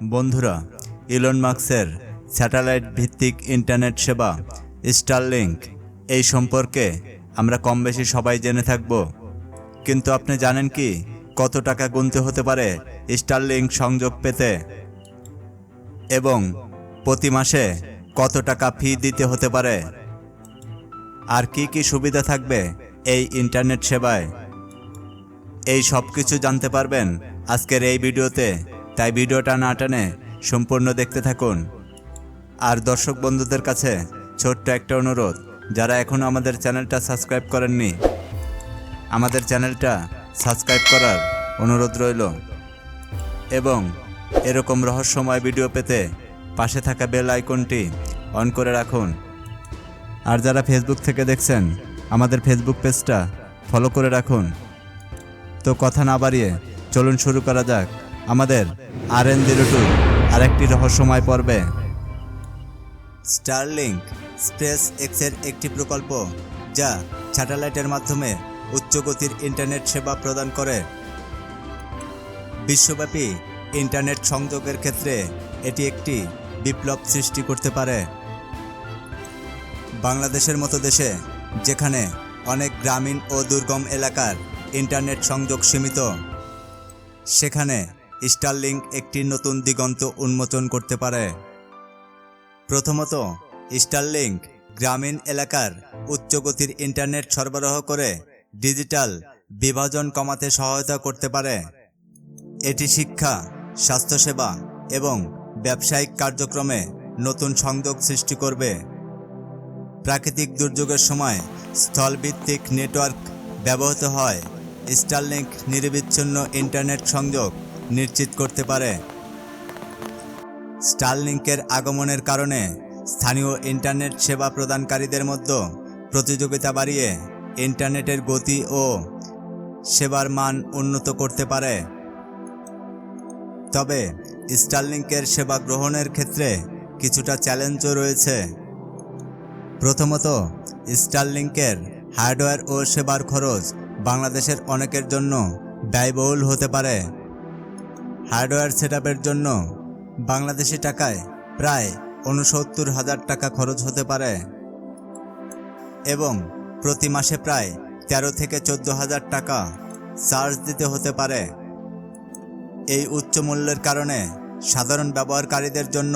বন্ধুরা, ইলন মার্কসের স্যাটেলাইট ভিত্তিক ইন্টারনেট সেবা স্টারলিংক, এই সম্পর্কে আমরা কম বেশি সবাই জেনে থাকব। কিন্তু আপনি জানেন কি কত টাকা গুনতে হতে পারে স্টারলিংক সংযোগ পেতে? এবং প্রতি মাসে কত টাকা ফি দিতে হতে পারে? আর কি কি সুবিধা থাকবে এই ইন্টারনেট সেবায়? এই সব কিছু জানতে পারবেন আজকের এই ভিডিওতে। তাই ভিডিওটা না টানে সম্পূর্ণ দেখতে থাকুন। আর দর্শক বন্ধুদের কাছে ছোট্ট একটা অনুরোধ, যারা এখনও আমাদের চ্যানেলটা সাবস্ক্রাইব করেননি, আমাদের চ্যানেলটা সাবস্ক্রাইব করার অনুরোধ রইল এবং এরকম রহস্যময় ভিডিও পেতে পাশে থাকা বেল আইকনটি অন করে রাখুন। আর যারা ফেসবুক থেকে দেখছেন, আমাদের ফেসবুক পেজটা ফলো করে রাখুন। তো কথা না বাড়িয়ে চলুন শুরু করা যাক। আমাদের আর এন জিরো টু আরেকটি রহস্যময় পর্বে। স্টারলিংক স্পেস এক্সের একটি প্রকল্প যা স্যাটেলাইটের মাধ্যমে উচ্চ গতির ইন্টারনেট সেবা প্রদান করে। বিশ্বব্যাপী ইন্টারনেট সংযোগের ক্ষেত্রে এটি একটি বিপ্লব সৃষ্টি করতে পারে। বাংলাদেশের মতো দেশে যেখানে অনেক গ্রামীণ ও দুর্গম এলাকার ইন্টারনেট সংযোগ সীমিত, সেখানে স্টারলিংক একটি নতুন দিগন্ত উন্মোচন করতে পারে। প্রথমত, স্টারলিংক গ্রামীণ এলাকার উচ্চগতির ইন্টারনেট সরবরাহ করে ডিজিটাল বিভাজন কমাতে সহায়তা করতে পারে। এটি শিক্ষা, স্বাস্থ্যসেবা এবং ব্যবসায়িক কার্যক্রমে নতুন সংযোগ সৃষ্টি করবে। প্রাকৃতিক দুর্যোগের সময় স্থলভিত্তিক নেটওয়ার্ক ব্যবহৃত হয়। স্টারলিংক নিরবিচ্ছিন্ন ইন্টারনেট সংযোগ নিশ্চিত করতে পারে। স্টারলিংকের আগমনের কারণে স্থানীয় ইন্টারনেট সেবা প্রদানকারীদের মধ্যে প্রতিযোগিতা বাড়িয়ে ইন্টারনেটের গতি ও সেবার মান উন্নত করতে পারে। তবে স্টারলিংকের সেবা গ্রহণের ক্ষেত্রে কিছুটা চ্যালেঞ্জও রয়েছে। প্রথমত, স্টারলিংকের হার্ডওয়্যার ও সেবার খরচ বাংলাদেশের অনেকের জন্য ব্যয়বহুল হতে পারে। হার্ডওয়্যার সেটআপের জন্য বাংলাদেশি টাকায় প্রায় উনসত্তর হাজার টাকা খরচ হতে পারে। এবং প্রতি মাসে প্রায় তেরো থেকে চোদ্দ হাজার টাকা চার্জ দিতে হতে পারে। এই উচ্চ মূল্যের কারণে সাধারণ ব্যবহারকারীদের জন্য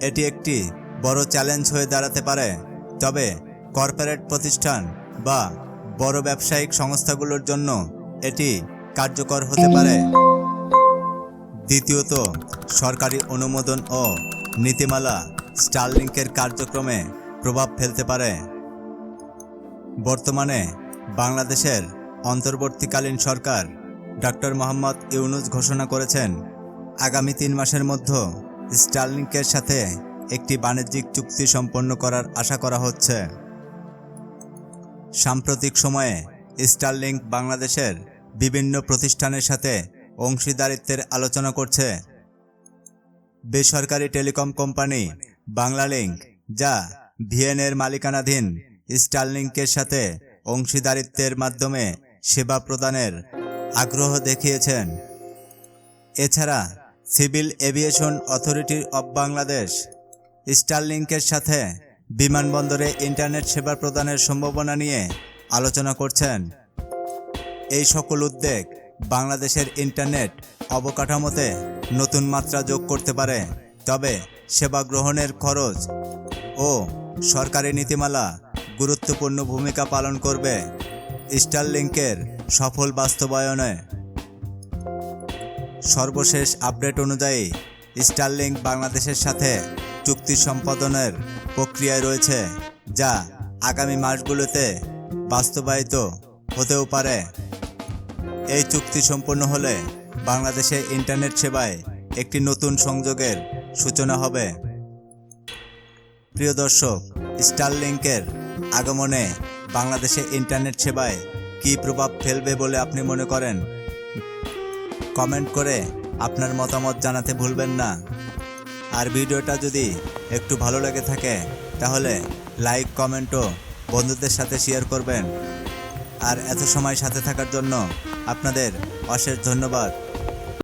এটি একটি বড় চ্যালেঞ্জ হয়ে দাঁড়াতে পারে। তবে কর্পোরেট প্রতিষ্ঠান বা বড় ব্যবসায়িক সংস্থাগুলোর জন্য এটি কার্যকর হতে পারে। দ্বিতীয়ত, সরকারি অনুমোদন ও নীতিমালা স্টারলিংকের কার্যক্রমে প্রভাব ফেলতে পারে। বর্তমানে বাংলাদেশের অন্তর্বর্তীকালীন সরকার ডক্টর মোহাম্মদ ইউনুস ঘোষণা করেছেন, আগামী তিন মাসের মধ্যে স্টারলিংকের সাথে একটি বাণিজ্যিক চুক্তি সম্পন্ন করার আশা করা হচ্ছে। সাম্প্রতিক সময়ে স্টারলিংক বাংলাদেশের বিভিন্ন প্রতিষ্ঠানের সাথে অংশীদারিত্বের আলোচনা করছে। বেসরকারি টেলিকম কোম্পানি বাংলালিংক, যা ভিএনের মালিকানাধীন স্টারলিংকের সাথে অংশীদারিত্বের মাধ্যমে সেবা প্রদানের আগ্রহ দেখিয়েছেন। এছাড়া civil aviation authority of Bangladesh স্টারলিংকের সাথে বিমানবন্দরে ইন্টারনেট সেবা প্রদানের সম্ভাবনা নিয়ে আলোচনা করছেন। এই সকল উদ্যোগ বাংলাদেশের ইন্টারনেট অবকাঠামোতে নতুন মাত্রা যোগ করতে পারে। তবে সেবা গ্রহণের খরচ ও সরকারি নীতিমালা গুরুত্বপূর্ণ ভূমিকা পালন করবে স্টারলিংকের সফল বাস্তবায়নে। সর্বশেষ আপডেট অনুযায়ী স্টারলিংক বাংলাদেশের সাথে চুক্তি সম্পাদনের প্রক্রিয়ায় রয়েছে, যা আগামী মাসগুলোতে বাস্তবায়িত হতেও পারে। এই চুক্তি সম্পন্ন হলে বাংলাদেশে ইন্টারনেট সেবায় একটি নতুন সংযোগের সূচনা হবে। প্রিয় দর্শক, স্টারলিংকের আগমনে বাংলাদেশে ইন্টারনেট সেবায় কী প্রভাব ফেলবে বলে আপনি মনে করেন? কমেন্ট করে আপনার মতামত জানাতে ভুলবেন না। আর ভিডিওটা যদি একটু ভালো লেগে থাকে, তাহলে লাইক কমেন্টও বন্ধুদের সাথে শেয়ার করবেন। আর এত সময় সাথে থাকার জন্য আপনাদের অশেষ ধন্যবাদ।